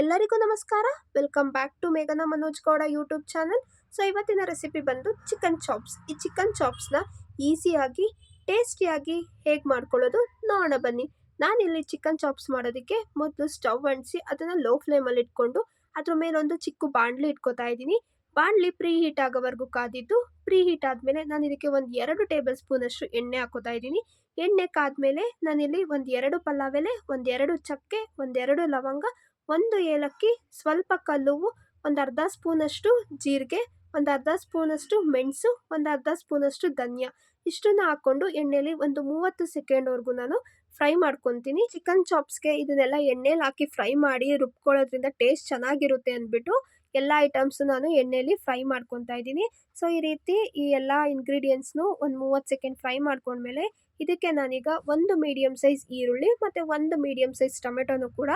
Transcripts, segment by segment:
ಎಲ್ಲರಿಗೂ ನಮಸ್ಕಾರ. Welcome back to ಮೇಘನಾ Manoj Gowda YouTube channel so ಇವತ್ತಿನ ರೆಸಿಪಿ ಬಂದು ಚಿಕನ್ ಚಾಪ್ಸ್ ಈ ಚಿಕನ್ ಚಾಪ್ಸ್ನ ಈಸಿಯಾಗಿ ಟೇಸ್ಟಿಯಾಗಿ ಹೇಗೆ ಮಾಡ್ಕೊಳ್ಳೋದು ನೋಡೋಣ ಬನ್ನಿ. ನಾನಿಲ್ಲಿ ಚಿಕನ್ ಚಾಪ್ಸ್ ಮಾಡೋದಕ್ಕೆ ಮೊದಲು ಸ್ಟವ್ ಅಂಟಿಸಿ ಅದನ್ನು ಲೋ ಫ್ಲೇಮಲ್ಲಿ ಇಟ್ಕೊಂಡು ಅದ್ರ ಮೇಲೊಂದು ಚಿಕ್ಕ ಬಾಣಲಿ ಇಟ್ಕೋತಾ ಇದ್ದೀನಿ. ಬಾಣಲಿ ಪ್ರೀ ಹೀಟ್ ಆಗೋವರೆಗೂ ಕಾದಿದ್ದು ಪ್ರೀ ಹೀಟ್ ಆದಮೇಲೆ ನಾನು ಇದಕ್ಕೆ ಒಂದು ಎರಡು ಟೇಬಲ್ ಸ್ಪೂನಷ್ಟು ಎಣ್ಣೆ ಹಾಕೋತಾ ಇದ್ದೀನಿ. ಎಣ್ಣೆ ಕಾದ್ಮೇಲೆ ನಾನಿಲ್ಲಿ ಒಂದು ಎರಡು ಪಲಾವ್ ಎಲೆ ಒಂದೆರಡು ಚಕ್ಕೆ ಒಂದೆರಡು ಲವಂಗ ಒಂದು ಏಲಕ್ಕಿ, ಸ್ವಲ್ಪ ಕಲ್ಲು ಒಂದು ಅರ್ಧ ಸ್ಪೂನಷ್ಟು ಜೀರಿಗೆ, ಒಂದು ಅರ್ಧ ಸ್ಪೂನಷ್ಟು ಮೆಣಸು, ಒಂದು ಅರ್ಧ ಸ್ಪೂನಷ್ಟು ಧನ್ಯ. ಇಷ್ಟನ್ನು ಹಾಕ್ಕೊಂಡು ಎಣ್ಣೆಯಲ್ಲಿ ಒಂದು ಮೂವತ್ತು ಸೆಕೆಂಡ್ವರೆಗೂ ನಾನು ಫ್ರೈ ಮಾಡ್ಕೊತೀನಿ. ಚಿಕನ್ ಚಾಪ್ಸ್ಗೆ ಇದನ್ನೆಲ್ಲ ಎಣ್ಣೆಲಿ ಹಾಕಿ ಫ್ರೈ ಮಾಡಿ ರುಬ್ಕೊಳ್ಳೋದ್ರಿಂದ ಟೇಸ್ಟ್ ಚೆನ್ನಾಗಿರುತ್ತೆ ಅಂದ್ಬಿಟ್ಟು ಎಲ್ಲ ಐಟಮ್ಸು ನಾನು ಎಣ್ಣೆಯಲ್ಲಿ ಫ್ರೈ ಮಾಡ್ಕೊತಾ ಇದ್ದೀನಿ. ಸೊ, ಈ ರೀತಿ ಈ ಎಲ್ಲ ಇಂಗ್ರೀಡಿಯೆಂಟ್ಸ್ನು ಒಂದು ಮೂವತ್ತು ಸೆಕೆಂಡ್ ಫ್ರೈ ಮಾಡ್ಕೊಂಡ್ಮೇಲೆ ಇದಕ್ಕೆ ನಾನೀಗ ಒಂದು ಮೀಡಿಯಮ್ ಸೈಜ್ ಈರುಳ್ಳಿ ಮತ್ತು ಒಂದು ಮೀಡಿಯಮ್ ಸೈಜ್ ಟೊಮೆಟೊನು ಕೂಡ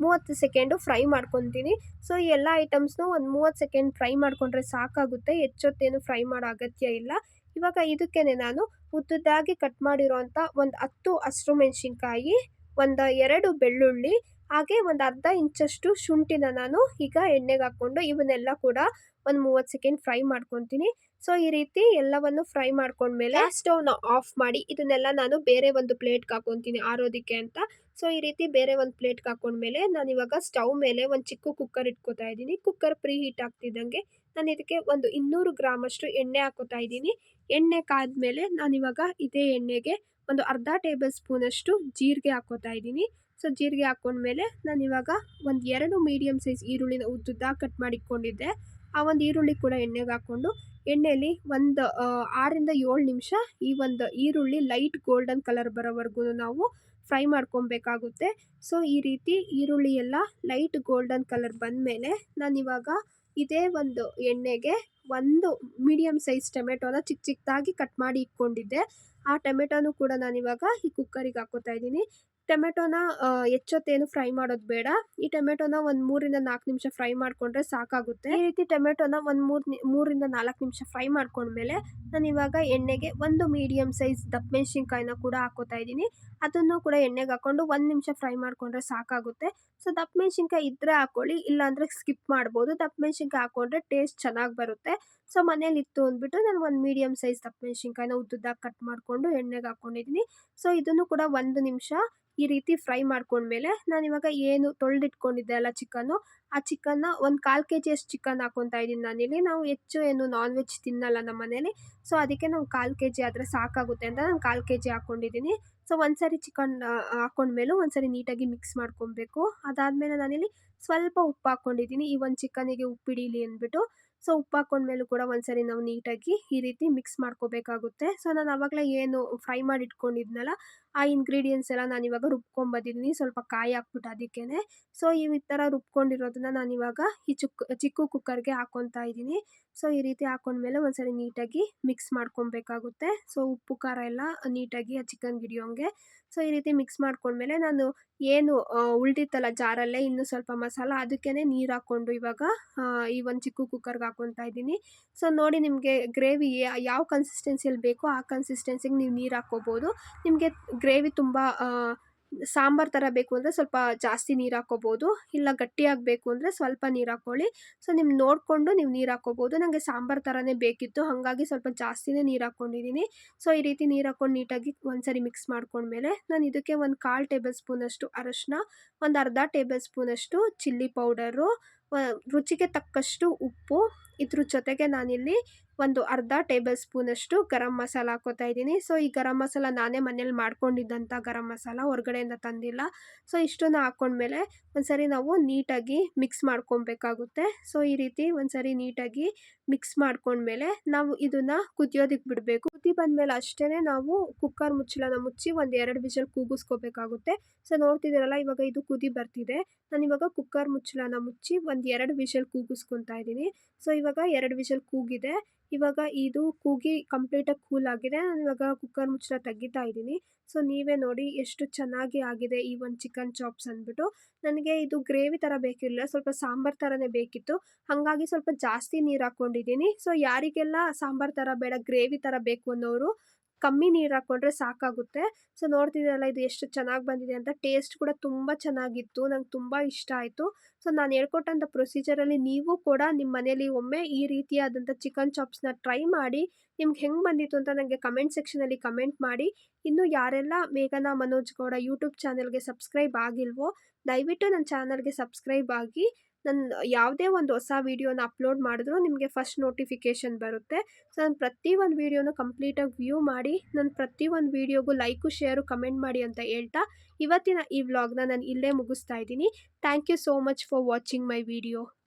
ಮೂವತ್ತು ಸೆಕೆಂಡು ಫ್ರೈ ಮಾಡ್ಕೊತೀನಿ. ಸೊ, ಈ ಎಲ್ಲ ಐಟಮ್ಸ್ನು ಒಂದು ಮೂವತ್ತು ಸೆಕೆಂಡ್ ಫ್ರೈ ಮಾಡಿಕೊಂಡ್ರೆ ಸಾಕಾಗುತ್ತೆ. ಹೆಚ್ಚೊತ್ತೇನು ಫ್ರೈ ಮಾಡೋ ಅಗತ್ಯ ಇಲ್ಲ. ಇವಾಗ ಇದಕ್ಕೆ ನಾನು ಉದ್ದುದ್ದಾಗಿ ಕಟ್ ಮಾಡಿರೋಂಥ ಒಂದು ಹತ್ತು ಹಸಿರು ಮೆಣಸಿನ್ಕಾಯಿ, ಒಂದು ಎರಡು ಬೆಳ್ಳುಳ್ಳಿ, ಹಾಗೆ ಒಂದು ಅರ್ಧ ಇಂಚಷ್ಟು ಶುಂಠಿನ ನಾನು ಈಗ ಎಣ್ಣೆಗೆ ಹಾಕ್ಕೊಂಡು ಇವನ್ನೆಲ್ಲ ಕೂಡ ಒಂದು ಮೂವತ್ತು ಸೆಕೆಂಡ್ ಫ್ರೈ ಮಾಡ್ಕೊತೀನಿ. ಸೊ ಈ ರೀತಿ ಎಲ್ಲವನ್ನು ಫ್ರೈ ಮಾಡ್ಕೊಂಡ್ಮೇಲೆ ಸ್ಟವ್ನ ಆಫ್ ಮಾಡಿ ಇದನ್ನೆಲ್ಲ ನಾನು ಬೇರೆ ಒಂದು ಪ್ಲೇಟ್ಗೆ ಹಾಕೊತೀನಿ ಆರೋದಕ್ಕೆ ಅಂತ. ಸೊ ಈ ರೀತಿ ಬೇರೆ ಒಂದು ಪ್ಲೇಟ್ಗೆ ಹಾಕೊಂಡ್ಮೇಲೆ ನಾನು ಇವಾಗ ಸ್ಟವ್ ಮೇಲೆ ಒಂದು ಚಿಕ್ಕ ಕುಕ್ಕರ್ ಇಟ್ಕೋತಾ ಇದ್ದೀನಿ. ಕುಕ್ಕರ್ ಪ್ರೀ ಹೀಟ್ ಆಗ್ತಿದ್ದಂಗೆ ನಾನು ಇದಕ್ಕೆ ಒಂದು ಇನ್ನೂರು ಗ್ರಾಮಷ್ಟು ಎಣ್ಣೆ ಹಾಕೋತಾ ಇದ್ದೀನಿ. ಎಣ್ಣೆ ಕಾದ್ಮೇಲೆ ನಾನು ಇವಾಗ ಇದೇ ಎಣ್ಣೆಗೆ ಒಂದು ಅರ್ಧ ಟೇಬಲ್ ಸ್ಪೂನಷ್ಟು ಜೀರಿಗೆ ಹಾಕೋತಾ ಇದ್ದೀನಿ. ಸೊ ಜೀರಿಗೆ ಹಾಕೊಂಡ್ಮೇಲೆ ನಾನು ಇವಾಗ ಒಂದು ಎರಡು ಮೀಡಿಯಮ್ ಸೈಜ್ ಈರುಳ್ಳಿನ ಉದ್ದುದ್ದ ಕಟ್ ಮಾಡಿಕೊಂಡಿದ್ದೆ. ಆ ಒಂದು ಈರುಳ್ಳಿ ಕೂಡ ಎಣ್ಣೆಗೆ ಹಾಕ್ಕೊಂಡು ಎಣ್ಣೆಯಲ್ಲಿ ಒಂದು ಆರರಿಂದ ಏಳು ನಿಮಿಷ ಈ ಒಂದು ಈರುಳ್ಳಿ ಲೈಟ್ ಗೋಲ್ಡನ್ ಕಲರ್ ಬರೋವರೆಗೂ ನಾವು ಫ್ರೈ ಮಾಡ್ಕೊಬೇಕಾಗುತ್ತೆ. ಸೊ, ಈ ರೀತಿ ಈರುಳ್ಳಿ ಎಲ್ಲ ಲೈಟ್ ಗೋಲ್ಡನ್ ಕಲರ್ ಬಂದಮೇಲೆ ನಾನಿವಾಗ ಇದೇ ಒಂದು ಎಣ್ಣೆಗೆ ಒಂದು ಮೀಡಿಯಮ್ ಸೈಜ್ ಟೊಮೆಟೊನ ಚಿಕ್ಕ ಚಿಕ್ಕದಾಗಿ ಕಟ್ ಮಾಡಿ ಇಟ್ಕೊಂಡಿದ್ದೆ. ಆ ಟೊಮೆಟೊನೂ ಕೂಡ ನಾನಿವಾಗ ಈ ಕುಕ್ಕರಿಗೆ ಹಾಕೋತಾ ಇದ್ದೀನಿ. ಟೊಮೆಟೊನ ಹೆಚ್ಚೊತ್ತೇನು ಫ್ರೈ ಮಾಡೋದು ಬೇಡ. ಈ ಟೊಮೆಟೊನ ಒಂದು ಮೂರಿಂದ ನಾಲ್ಕು ನಿಮಿಷ ಫ್ರೈ ಮಾಡಿಕೊಂಡ್ರೆ ಸಾಕಾಗುತ್ತೆ. ಈ ರೀತಿ ಟೊಮೆಟೊನ ಒಂದು ಮೂರು ಮೂರಿಂದ ನಾಲ್ಕು ನಿಮಿಷ ಫ್ರೈ ಮಾಡ್ಕೊಂಡ್ಮೇಲೆ ನಾನು ಇವಾಗ ಎಣ್ಣೆಗೆ ಒಂದು ಮೀಡಿಯಮ್ ಸೈಜ್ ದಪ್ಪ ಮೆಣಸಿನ್ಕಾಯಿನ ಕೂಡ ಹಾಕೋತಾ ಇದ್ದೀನಿ. ಅದನ್ನು ಕೂಡ ಎಣ್ಣೆಗೆ ಹಾಕೊಂಡು ಒಂದು ನಿಮಿಷ ಫ್ರೈ ಮಾಡಿಕೊಂಡ್ರೆ ಸಾಕಾಗುತ್ತೆ. ಸೊ ದಪ್ಪ ಮೆಣಸಿನ್ಕಾಯಿ ಇದ್ದರೆ ಹಾಕೊಳ್ಳಿ, ಇಲ್ಲಾಂದರೆ ಸ್ಕಿಪ್ ಮಾಡ್ಬೋದು. ದಪ್ಪ ಮೆಣಸಿನ್ಕಾಯಿ ಹಾಕೊಂಡ್ರೆ ಟೇಸ್ಟ್ ಚೆನ್ನಾಗಿ ಬರುತ್ತೆ. ಸೊ, ಮನೇಲಿ ಇತ್ತು ಅಂದ್ಬಿಟ್ಟು ನಾನು ಒಂದು ಮೀಡಿಯಮ್ ಸೈಜ್ ದಪ್ಪ ಮೆಣಸಿನ್ಕಾಯಿನ ಉದ್ದುದ್ದಾಗಿ ಕಟ್ ಮಾಡಿಕೊಂಡು ಎಣ್ಣೆಗೆ ಹಾಕ್ಕೊಂಡಿದ್ದೀನಿ ಸೊ, ಇದನ್ನು ಕೂಡ ಒಂದು ನಿಮಿಷ ಈ ರೀತಿ ಫ್ರೈ ಮಾಡ್ಕೊಂಡ್ಮೇಲೆ ನಾನು ಇವಾಗ ಏನು ತೊಳೆದಿಟ್ಕೊಂಡಿದ್ದೆ ಅಲ್ಲ ಚಿಕನ್ನು ಆ ಚಿಕನ್ನ ಒಂದು ಕಾಲು ಕೆ ಜಿಯಷ್ಟು ಚಿಕನ್ ಹಾಕೊತಾ ಇದ್ದೀನಿ ನಾನಿಲ್ಲಿ ನಾವು ಹೆಚ್ಚು ಏನು ನಾನ್ ವೆಜ್ ತಿನ್ನಲ್ಲ ನಮ್ಮ ಮನೇಲಿ. ಸೊ, ಅದಕ್ಕೆ ನಾವು ಕಾಲು ಕೆ ಜಿ ಆದರೆ ಸಾಕಾಗುತ್ತೆ ಅಂತ ನಾನು ಕಾಲು ಕೆ ಜಿ ಹಾಕ್ಕೊಂಡಿದ್ದೀನಿ ಸೊ, ಒಂದ್ಸರಿ ಚಿಕನ್ ಹಾಕೊಂಡ್ಮೇಲೂ ಒಂದ್ಸರಿ ನೀಟಾಗಿ ಮಿಕ್ಸ್ ಮಾಡ್ಕೊಬೇಕು. ಅದಾದಮೇಲೆ ನಾನಿಲ್ಲಿ ಸ್ವಲ್ಪ ಉಪ್ಪು ಹಾಕ್ಕೊಂಡಿದ್ದೀನಿ ಈ ಒಂದು ಚಿಕನಿಗೆ ಉಪ್ಪಿಡೀಲಿ ಅಂದ್ಬಿಟ್ಟು. ಸೊ ಉಪ್ಪು ಹಾಕೊಂಡ್ಮೇಲೂ ಕೂಡ ಒಂದ್ಸರಿ ನಾವು ನೀಟಾಗಿ ಈ ರೀತಿ ಮಿಕ್ಸ್ ಮಾಡ್ಕೋಬೇಕಾಗುತ್ತೆ. ಸೊ, ನಾನು ಆವಾಗಲೇ ಏನು ಫ್ರೈ ಮಾಡಿ ಇಟ್ಕೊಂಡಿದ್ನಲ್ಲ ಆ ಇಂಗ್ರೀಡಿಯೆಂಟ್ಸ್ ಎಲ್ಲ ನಾನು ಇವಾಗ ರುಬ್ಕೊಂಬಂದಿದ್ದೀನಿ ಸ್ವಲ್ಪ ಕಾಯಿ ಹಾಕ್ಬಿಟ್ಟು ಅದಕ್ಕೇ ಸೊ ಈ ಥರ ರುಬ್ಕೊಂಡಿರೋದನ್ನ ನಾನು ಇವಾಗ ಈ ಚಿಕ್ಕ ಚಿಕ್ಕ ಕುಕ್ಕರ್ಗೆ ಹಾಕ್ಕೊತಾ ಇದ್ದೀನಿ. ಸೊ ಈ ರೀತಿ ಹಾಕೊಂಡ್ಮೇಲೆ ಒಂದ್ಸರಿ ನೀಟಾಗಿ ಮಿಕ್ಸ್ ಮಾಡ್ಕೊಬೇಕಾಗುತ್ತೆ ಸೊ ಉಪ್ಪು, ಖಾರ ಎಲ್ಲ ನೀಟಾಗಿ ಆ ಚಿಕನ್ ಗಿಡಿಯೋಂಗೆ. ಸೊ ಈ ರೀತಿ ಮಿಕ್ಸ್ ಮಾಡ್ಕೊಂಡ್ಮೇಲೆ ನಾನು ಏನು ಉಳ್ದಿತ್ತಲ್ಲ ಜಾರಲ್ಲೇ ಇನ್ನೂ ಸ್ವಲ್ಪ ಮಸಾಲ ಅದಕ್ಕೇ ನೀರು ಹಾಕ್ಕೊಂಡು ಇವಾಗ ಈ ಒಂದು ಚಿಕ್ಕ ಕುಕ್ಕರ್ಗೆ ಹಾಕ್ಕೊತಾ ಇದ್ದೀನಿ. ಸೊ ನೋಡಿ ನಿಮಗೆ ಗ್ರೇವಿ ಯಾವ ಕನ್ಸಿಸ್ಟೆನ್ಸಿಯಲ್ಲಿ ಬೇಕೋ ಆ ಕನ್ಸಿಸ್ಟೆನ್ಸಿಗೆ ನೀವು ನೀರು ಹಾಕ್ಕೋಬೋದು. ನಿಮಗೆ ಗ್ರೇವಿ ತುಂಬ ಸಾಂಬಾರು ಥರ ಬೇಕು ಅಂದರೆ ಸ್ವಲ್ಪ ಜಾಸ್ತಿ ನೀರು ಹಾಕ್ಕೋಬೋದು ಇಲ್ಲ ಗಟ್ಟಿಯಾಗಬೇಕು ಅಂದರೆ ಸ್ವಲ್ಪ ನೀರು ಹಾಕ್ಕೊಳ್ಳಿ ಸೊ ನಿಮ್ಮ ನೋಡಿಕೊಂಡು ನೀವು ನೀರು ಹಾಕ್ಕೋಬೋದು ನನಗೆ ಸಾಂಬಾರು ಥರನೇ ಬೇಕಿತ್ತು, ಹಾಗಾಗಿ ಸ್ವಲ್ಪ ಜಾಸ್ತಿನೇ ನೀರು ಹಾಕ್ಕೊಂಡಿದ್ದೀನಿ ಸೊ ಈ ರೀತಿ ನೀರು ಹಾಕ್ಕೊಂಡು ನೀಟಾಗಿ ಒಂದ್ಸರಿ ಮಿಕ್ಸ್ ಮಾಡ್ಕೊಂಡ್ಮೇಲೆ ನಾನು ಇದಕ್ಕೆ ಒಂದು ಕಾಲು ಟೇಬಲ್ ಸ್ಪೂನಷ್ಟು ಅರಶಿನ, ಒಂದು ಅರ್ಧ ಟೇಬಲ್ ಸ್ಪೂನಷ್ಟು ಚಿಲ್ಲಿ ಪೌಡರು ರುಚಿಗೆ ತಕ್ಕಷ್ಟು ಉಪ್ಪು. ಇದ್ರ ಜೊತೆಗೆ ನಾನಿಲ್ಲಿ ಒಂದು ಅರ್ಧ ಟೇಬಲ್ ಸ್ಪೂನಷ್ಟು ಗರಂ ಮಸಾಲ ಹಾಕೋತಾ ಇದ್ದೀನಿ. ಸೊ, ಈ ಗರಂ ಮಸಾಲ ನಾನೇ ಮನೇಲಿ ಮಾಡ್ಕೊಂಡಿದ್ದಂಥ ಗರಂ ಮಸಾಲ ಹೊರಗಡೆಯಿಂದ ತಂದಿಲ್ಲ. ಸೊ, ಇಷ್ಟನ್ನು ಹಾಕ್ಕೊಂಡ್ಮೇಲೆ ಒಂದ್ಸರಿ ನಾವು ನೀಟಾಗಿ ಮಿಕ್ಸ್ ಮಾಡ್ಕೊಬೇಕಾಗುತ್ತೆ. ಸೊ, ಈ ರೀತಿ ಒಂದ್ಸರಿ ನೀಟಾಗಿ ಮಿಕ್ಸ್ ಮಾಡ್ಕೊಂಡ್ಮೇಲೆ ನಾವು ಇದನ್ನು ಕುದಿಯೋದಕ್ಕೆ ಬಿಡಬೇಕು. ಕುದಿ ಬಂದಮೇಲೆ ಅಷ್ಟೇ ನಾವು ಕುಕ್ಕರ್ ಮುಚ್ಚಳನ ಮುಚ್ಚಿ ಒಂದು ಎರಡು ವಿಷಲ್ ಕೂಗಿಸ್ಕೋಬೇಕಾಗುತ್ತೆ. ಸೊ, ನೋಡ್ತಿದ್ದೀರಲ್ಲ, ಇವಾಗ ಇದು ಕುದಿ ಬರ್ತಿದೆ. ನಾನು ಇವಾಗ ಕುಕ್ಕರ್ ಮುಚ್ಚಳನ ಮುಚ್ಚಿ ಒಂದು ಎರಡು ವಿಷಲ್ ಕೂಗಿಸ್ಕೊತಾ ಇದ್ದೀನಿ. ಸೊ, ಇವಾಗ ಎರಡು ವಿಷಲ್ ಕೂಗಿದೆ. ಇವಾಗ ಇದು ಕೂಗಿ ಕಂಪ್ಲೀಟಾಗಿ ಕೂಲ್ ಆಗಿದೆ. ನಾನು ಇವಾಗ ಕುಕ್ಕರ್ ಮುಚ್ಚಳ ತೆಗಿತಾ ಇದ್ದೀನಿ. ಸೊ ನೀವೇ ನೋಡಿ ಎಷ್ಟು ಚೆನ್ನಾಗಿ ಆಗಿದೆ ಈ ಒಂದು ಚಿಕನ್ ಚಾಪ್ಸ್ ಅಂದ್ಬಿಟ್ಟು. ನನಗೆ ಇದು ಗ್ರೇವಿ ಥರ ಬೇಕಿರಲಿಲ್ಲ. ಸ್ವಲ್ಪ ಸಾಂಬಾರು ಥರನೇ ಬೇಕಿತ್ತು. ಹಾಗಾಗಿ ಸ್ವಲ್ಪ ಜಾಸ್ತಿ ನೀರು ಹಾಕ್ಕೊಂಡಿದ್ದೀನಿ ಸೊ ಯಾರಿಗೆಲ್ಲ ಸಾಂಬಾರು ಥರ ಬೇಡ ಗ್ರೇವಿ ಥರ ಬೇಕು ಅನ್ನೋರು ಕಮ್ಮಿ ನೀರು ಹಾಕ್ಕೊಂಡ್ರೆ ಸಾಕಾಗುತ್ತೆ. ಸೊ ನೋಡ್ತಿದ್ದೀರಲ್ಲ, ಇದು ಎಷ್ಟು ಚೆನ್ನಾಗಿ ಬಂದಿದೆ ಅಂತ. ಟೇಸ್ಟ್ ಕೂಡ ತುಂಬ ಚೆನ್ನಾಗಿತ್ತು. ನಂಗೆ ತುಂಬ ಇಷ್ಟ ಆಯಿತು. ಸೊ ನಾನು ಹೇಳ್ಕೊಟ್ಟಂಥ ಪ್ರೊಸೀಜರಲ್ಲಿ ನೀವು ಕೂಡ ನಿಮ್ಮ ಮನೇಲಿ ಒಮ್ಮೆ ಈ ರೀತಿಯಾದಂಥ ಚಿಕನ್ ಚಾಪ್ಸ್ನ ಟ್ರೈ ಮಾಡಿ, ನಿಮ್ಗೆ ಹೆಂಗೆ ಬಂದಿತ್ತು ಅಂತ ನನಗೆ ಕಮೆಂಟ್ ಸೆಕ್ಷನಲ್ಲಿ ಕಮೆಂಟ್ ಮಾಡಿ. ಇನ್ನು ಯಾರೆಲ್ಲ ಮೇಘನಾ ಮನೋಜ್ ಗೌಡ ಯೂಟ್ಯೂಬ್ ಚಾನಲ್ಗೆ ಸಬ್ಸ್ಕ್ರೈಬ್ ಆಗಿಲ್ವೋ, ದಯವಿಟ್ಟು ನನ್ನ ಚಾನಲ್ಗೆ ಸಬ್ಸ್ಕ್ರೈಬ್ ಆಗಿ. ನನ್ನ ಯಾವುದೇ ಒಂದು ಹೊಸ ವೀಡಿಯೋನ ಅಪ್ಲೋಡ್ ಮಾಡಿದ್ರು ನಿಮಗೆ ಫಸ್ಟ್ ನೋಟಿಫಿಕೇಷನ್ ಬರುತ್ತೆ. ಸೊ, ನಾನು ಪ್ರತಿ ಒಂದು ವೀಡಿಯೋನು ಕಂಪ್ಲೀಟಾಗಿ ವ್ಯೂ ಮಾಡಿ, ನಾನು ಪ್ರತಿ ಒಂದು ವೀಡಿಯೋಗೂ ಲೈಕು, ಶೇರು, ಕಮೆಂಟ್ ಮಾಡಿ ಅಂತ ಹೇಳ್ತಾ ಇವತ್ತಿನ ಈ ವ್ಲಾಗ್ನ ನಾನು ಇಲ್ಲೇ ಮುಗಿಸ್ತಾ ಇದ್ದೀನಿ. Thank you so much for watching my video.